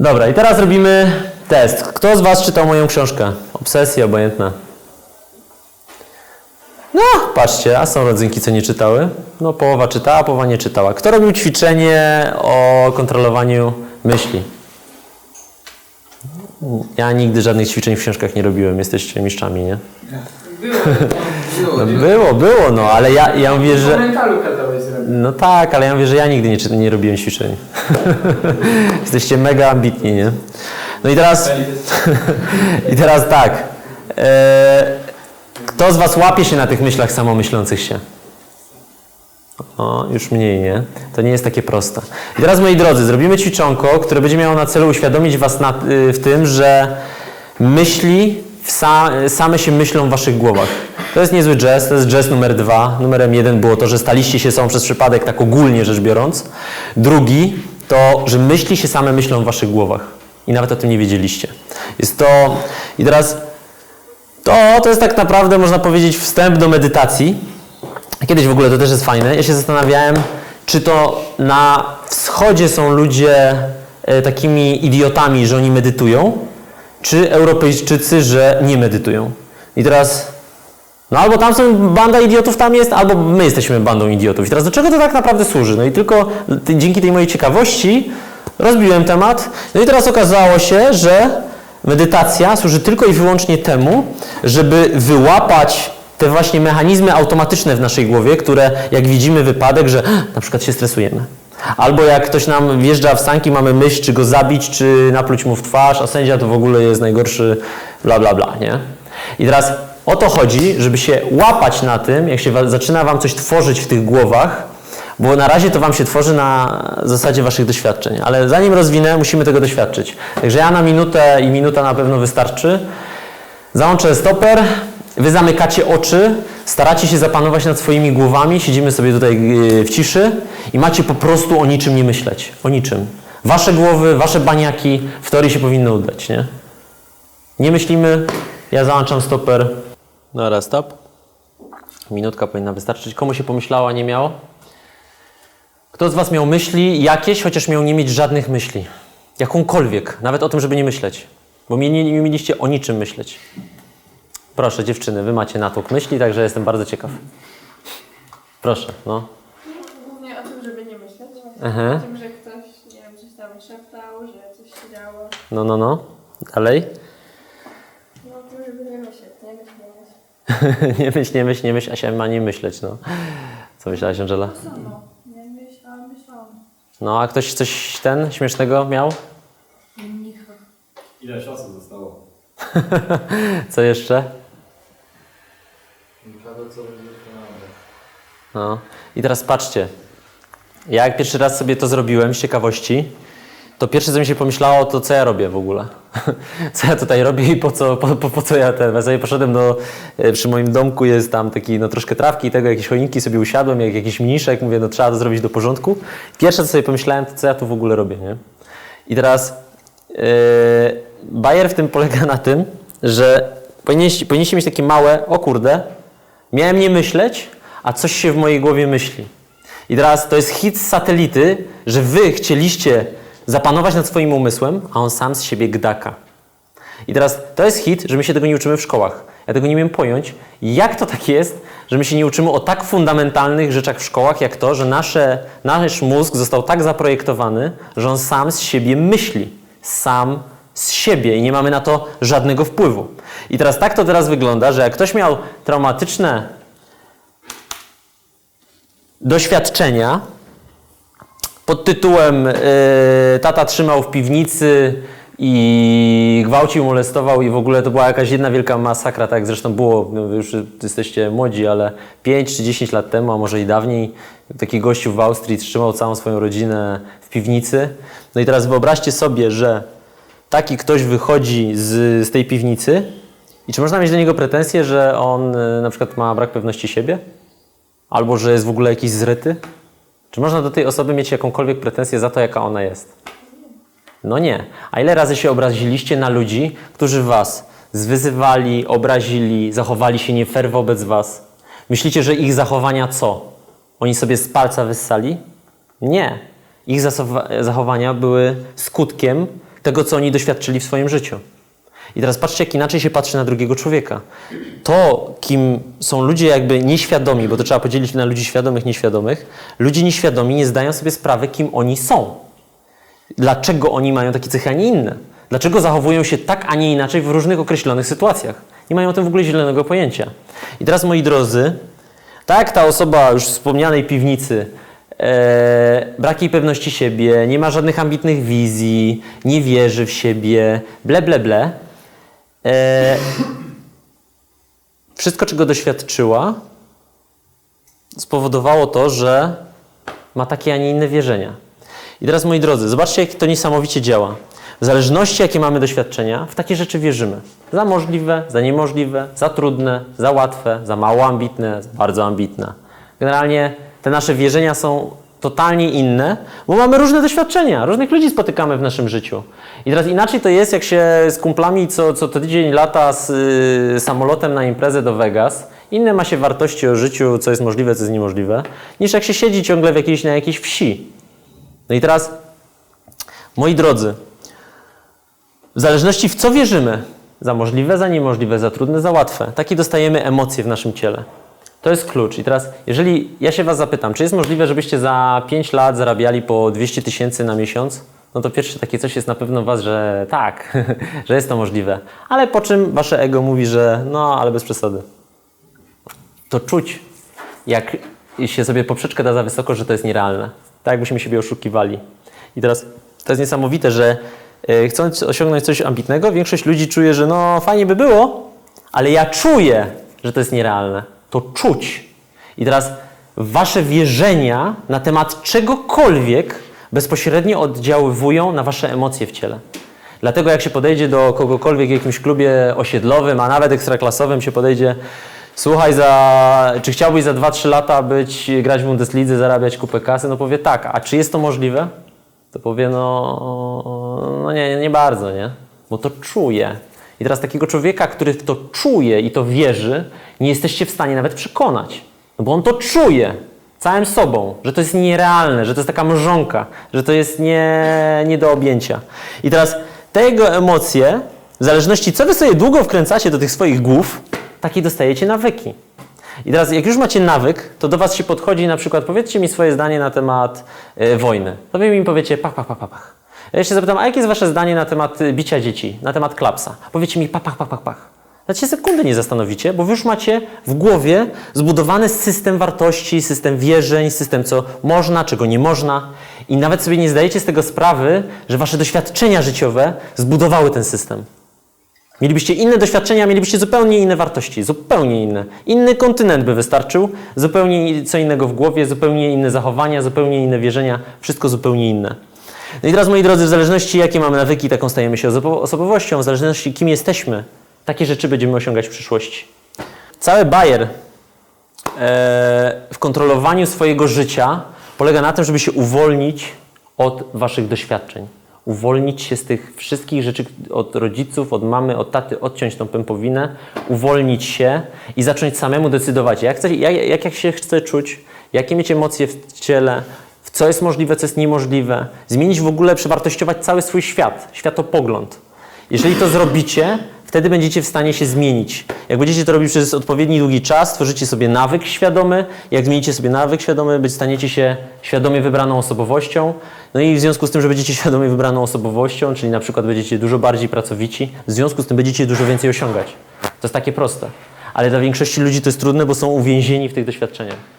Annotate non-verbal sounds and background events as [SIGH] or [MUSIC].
Dobra, i teraz robimy test. Kto z Was czytał moją książkę? Obsesja obojętna. No, patrzcie, a są rodzynki, co nie czytały. No, połowa czytała, połowa nie czytała. Kto robił ćwiczenie o kontrolowaniu myśli? Ja nigdy żadnych ćwiczeń w książkach nie robiłem. Jesteście mistrzami, nie? Było, było, No, było. było, no, ale ja, ja mówię, Że... No tak, ale ja mówię, że ja nigdy nie, nie robiłem ćwiczeń. [LAUGHS] Jesteście mega ambitni, nie? No i teraz, [LAUGHS] i teraz tak. E, kto z Was łapie się na tych myślach samomyślących się? O, już mniej, nie? To nie jest takie proste. I teraz, moi drodzy, zrobimy ćwiczonko, które będzie miało na celu uświadomić Was na, y, w tym, że myśli same się myślą w Waszych głowach. To jest niezły jazz, to jest jazz numer dwa. Numerem jeden było to, że staliście się sobą przez przypadek, tak ogólnie rzecz biorąc. Drugi to, że myśli się same myślą w Waszych głowach. I nawet o tym nie wiedzieliście. Jest to... I teraz... To, to jest tak naprawdę, można powiedzieć, wstęp do medytacji. Kiedyś w ogóle to też jest fajne. Ja się zastanawiałem, czy to na wschodzie są ludzie e, takimi idiotami, że oni medytują, czy Europejczycy, że nie medytują. I teraz, no albo tam są banda idiotów, tam jest, albo my jesteśmy bandą idiotów. I teraz do czego to tak naprawdę służy? No i tylko ty- dzięki tej mojej ciekawości rozbiłem temat. No i teraz okazało się, że medytacja służy tylko i wyłącznie temu, żeby wyłapać te właśnie mechanizmy automatyczne w naszej głowie, które jak widzimy wypadek, że na przykład się stresujemy. Albo jak ktoś nam wjeżdża w sanki, mamy myśl, czy go zabić, czy napluć mu w twarz, a sędzia to w ogóle jest najgorszy, bla, bla, bla, nie? I teraz o to chodzi, żeby się łapać na tym, jak się zaczyna Wam coś tworzyć w tych głowach, bo na razie to Wam się tworzy na zasadzie Waszych doświadczeń, ale zanim rozwinę, musimy tego doświadczyć. Także ja na minutę i minuta na pewno wystarczy. Załączę stoper, wy zamykacie oczy, staracie się zapanować nad swoimi głowami, siedzimy sobie tutaj yy, w ciszy i macie po prostu o niczym nie myśleć. O niczym. Wasze głowy, wasze baniaki w teorii się powinny udać, nie? Nie myślimy, ja załączam stoper. Dobra, stop. Minutka powinna wystarczyć. Komu się pomyślało, a nie miało? Kto z Was miał myśli jakieś, chociaż miał nie mieć żadnych myśli? Jakąkolwiek, nawet o tym, żeby nie myśleć. Bo mi nie, nie mieliście o niczym myśleć. Proszę, dziewczyny, Wy macie natłok myśli, także jestem bardzo ciekaw. Proszę, no. Głównie o tym, żeby nie myśleć. Aha. O tym, że ktoś, nie wiem, coś tam szeptał, że coś się działo. No, no, no. Dalej. No o tym, żeby nie myśleć, nie myśl, [LAUGHS] nie myśl. nie myśl, nie myśl, się ma nie myśleć, no. Co myślałaś, Angela? Samo. Nie myślałam, myślałam. No, a ktoś coś ten śmiesznego miał? Ile czasu zostało? [LAUGHS] Co jeszcze? Co będzie wykonane. No. I teraz patrzcie. Ja jak pierwszy raz sobie to zrobiłem z ciekawości, to pierwsze co mi się pomyślało, to co ja robię w ogóle. [LAUGHS] co ja tutaj robię i po co, po, po, po co ja ten. Ja sobie poszedłem do, e, przy moim domku jest tam taki, no troszkę trawki i tego, jakieś choinki sobie usiadłem, jak jakiś mniszek, mówię, no trzeba to zrobić do porządku. Pierwsze co sobie pomyślałem, to co ja tu w ogóle robię, nie? I teraz yy, bajer w tym polega na tym, że powinniście, powinniście mieć takie małe, o kurde, miałem nie myśleć, a coś się w mojej głowie myśli. I teraz to jest hit z satelity, że wy chcieliście zapanować nad swoim umysłem, a on sam z siebie gdaka. I teraz to jest hit, że my się tego nie uczymy w szkołach. Ja tego nie wiem pojąć, jak to tak jest, że my się nie uczymy o tak fundamentalnych rzeczach w szkołach, jak to, że nasze, nasz mózg został tak zaprojektowany, że on sam z siebie myśli. Sam z siebie i nie mamy na to żadnego wpływu. I teraz tak to teraz wygląda, że jak ktoś miał traumatyczne doświadczenia pod tytułem y, tata trzymał w piwnicy i gwałcił, molestował i w ogóle to była jakaś jedna wielka masakra, tak jak zresztą było, no, wy już jesteście młodzi, ale 5 czy 10 lat temu, a może i dawniej, taki gościu w Austrii trzymał całą swoją rodzinę w piwnicy. No i teraz wyobraźcie sobie, że taki ktoś wychodzi z, z tej piwnicy i czy można mieć do niego pretensje, że on y, na przykład ma brak pewności siebie? Albo że jest w ogóle jakiś zryty? Czy można do tej osoby mieć jakąkolwiek pretensję za to, jaka ona jest? No nie. A ile razy się obraziliście na ludzi, którzy was zwyzywali, obrazili, zachowali się nie fair wobec was? Myślicie, że ich zachowania co? Oni sobie z palca wyssali? Nie. Ich zachowania były skutkiem tego, co oni doświadczyli w swoim życiu. I teraz patrzcie, jak inaczej się patrzy na drugiego człowieka. To, kim są ludzie jakby nieświadomi, bo to trzeba podzielić na ludzi świadomych, nieświadomych, ludzie nieświadomi nie zdają sobie sprawy, kim oni są. Dlaczego oni mają takie cechy, a nie inne? Dlaczego zachowują się tak, a nie inaczej w różnych określonych sytuacjach? Nie mają o tym w ogóle zielonego pojęcia. I teraz, moi drodzy, tak ta osoba już wspomnianej piwnicy, e, brak jej pewności siebie, nie ma żadnych ambitnych wizji, nie wierzy w siebie, ble, ble, ble. E, wszystko, czego doświadczyła, spowodowało to, że ma takie, a nie inne wierzenia. I teraz, moi drodzy, zobaczcie, jak to niesamowicie działa. W zależności, jakie mamy doświadczenia, w takie rzeczy wierzymy. Za możliwe, za niemożliwe, za trudne, za łatwe, za mało ambitne, za bardzo ambitne. Generalnie te nasze wierzenia są totalnie inne, bo mamy różne doświadczenia, różnych ludzi spotykamy w naszym życiu. I teraz inaczej to jest, jak się z kumplami co, co tydzień lata z y, samolotem na imprezę do Vegas. Inne ma się wartości o życiu, co jest możliwe, co jest niemożliwe, niż jak się siedzi ciągle w jakiejś, na jakiejś wsi. No i teraz, moi drodzy, w zależności w co wierzymy, za możliwe, za niemożliwe, za trudne, za łatwe, takie dostajemy emocje w naszym ciele. To jest klucz. I teraz, jeżeli ja się Was zapytam, czy jest możliwe, żebyście za 5 lat zarabiali po 200 tysięcy na miesiąc? No to pierwsze takie coś jest na pewno w Was, że tak, [LAUGHS] że jest to możliwe. Ale po czym Wasze ego mówi, że no, ale bez przesady. To czuć, jak się sobie poprzeczkę da za wysoko, że to jest nierealne. Tak jakbyśmy siebie oszukiwali. I teraz to jest niesamowite, że e, chcąc osiągnąć coś ambitnego, większość ludzi czuje, że no fajnie by było, ale ja czuję, że to jest nierealne. To czuć. I teraz wasze wierzenia na temat czegokolwiek bezpośrednio oddziaływują na wasze emocje w ciele. Dlatego jak się podejdzie do kogokolwiek w jakimś klubie osiedlowym, a nawet ekstraklasowym się podejdzie, słuchaj, za, czy chciałbyś za 2-3 lata być, grać w Bundeslidze, zarabiać kupę kasy? No powie tak, a czy jest to możliwe? To powie, no, no nie, nie bardzo, nie? Bo to czuje. I teraz takiego człowieka, który to czuje i to wierzy, nie jesteście w stanie nawet przekonać. No bo on to czuje całym sobą, że to jest nierealne, że to jest taka mrzonka, że to jest nie, nie do objęcia. I teraz te jego emocje, w zależności co wy sobie długo wkręcacie do tych swoich głów, takie dostajecie nawyki. I teraz, jak już macie nawyk, to do Was się podchodzi na przykład, powiedzcie mi swoje zdanie na temat e, wojny. To wy mi powiecie pach, pach, pach, pach. Ja się zapytam, a jakie jest Wasze zdanie na temat e, bicia dzieci, na temat klapsa? Powiecie mi pach, pach, pach, pach, pach. Nawet się sekundy nie zastanowicie, bo wy już macie w głowie zbudowany system wartości, system wierzeń, system co można, czego nie można. I nawet sobie nie zdajecie z tego sprawy, że Wasze doświadczenia życiowe zbudowały ten system. Mielibyście inne doświadczenia, mielibyście zupełnie inne wartości, zupełnie inne. Inny kontynent by wystarczył, zupełnie co innego w głowie, zupełnie inne zachowania, zupełnie inne wierzenia, wszystko zupełnie inne. No i teraz, moi drodzy, w zależności jakie mamy nawyki, taką stajemy się osobo- osobowością, w zależności kim jesteśmy, takie rzeczy będziemy osiągać w przyszłości. Cały bajer e, w kontrolowaniu swojego życia polega na tym, żeby się uwolnić od waszych doświadczeń. Uwolnić się z tych wszystkich rzeczy od rodziców, od mamy, od taty, odciąć tą pępowinę, uwolnić się i zacząć samemu decydować, jak, chce, jak, jak, się chce czuć, jakie mieć emocje w ciele, co jest możliwe, co jest niemożliwe. Zmienić w ogóle, przewartościować cały swój świat, światopogląd. Jeżeli to zrobicie, wtedy będziecie w stanie się zmienić. Jak będziecie to robić przez odpowiedni długi czas, tworzycie sobie nawyk świadomy. Jak zmienicie sobie nawyk świadomy, staniecie się świadomie wybraną osobowością. No i w związku z tym, że będziecie [LAUGHS] świadomie wybraną osobowością, czyli na przykład będziecie dużo bardziej pracowici, w związku z tym będziecie dużo więcej osiągać. To jest takie proste. Ale dla większości ludzi to jest trudne, bo są uwięzieni w tych doświadczeniach.